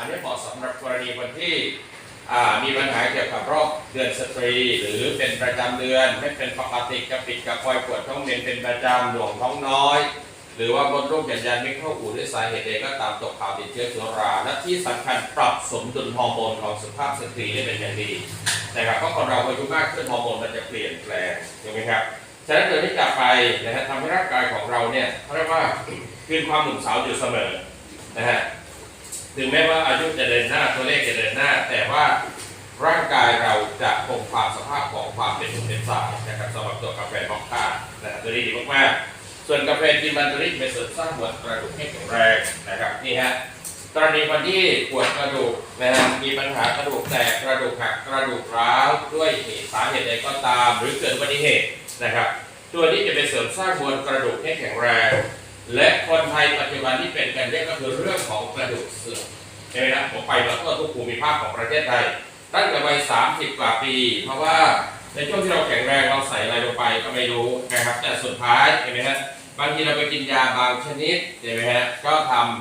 อันนี้เหมาะสำหรับกรณีคนที่มีปัญหาเกี่ยวกับโรคเดือนสตรี หรือเป็นประจำเดือนไม่เป็นปกติกระปิดกระปอยปวดท้องเมนเป็นประจำหน่วงท้องน้อย หรือว่ามดลูกหยันยันไม่เข้าอู่ด้วยสาเหตุใดก็ตามตกข่าวติดเชื้อสุรา และที่สำคัญปรับสมดุลฮอร์โมนของสุภาพสตรีได้เป็นอย่างดีนะครับเพราะคนเราอายุมากขึ้นฮอร์โมนมันจะเปลี่ยนแปลงถูกไหมครับฉะนั้นตัวนี้กลับไปนะฮะทำให้ร่างกายของเราเนี่ยเขาเรียกว่าคืนความหนุ่มสาวอยู่เสมอนะฮะ ถึงแม้ว่าอายุจะเดินหน้าตัวเลขจะเดินหน้า แต่ว่าร่างกายเราจะคงความสภาพของความเป็นหนุ่มเป็นสาวนะครับสำหรับตัวกาแฟมอคค่านะฮะตัวนี้ดีมากๆ ส่วนกาแฟกินมันตริกเป็นส่วนสร้างมวลกระดูกให้แข็งแรงนะครับนี่ฮะกรณีคนที่ปวดกระดูกนะฮะมีปัญหากระดูกแตกกระดูกหักกระดูกร้าวด้วยเหตุสาเหตุใดก็ตาม หรือเกิดอุบัติเหตุนะครับ ตัวนี้จะเป็นเสริมสร้างมวลกระดูกให้แข็งแรง และคนไทยปัจจุบันที่เป็นกันเรียก็คือเรื่องของกระดูกเสื่อมใช่ไหมครับผมไปมาทั่วทุกภูมิภาคของประเทศไทยตั้งแต่วัยสามสิบกว่าปี เพราะว่าในช่วงที่เราแข็งแรงเราใส่อะไรลงไปก็ไม่รู้นะครับแต่สุดท้ายเห็นไหมฮะบางทีเราไปกินยาบางชนิดเห็นไหมฮะก็ทำ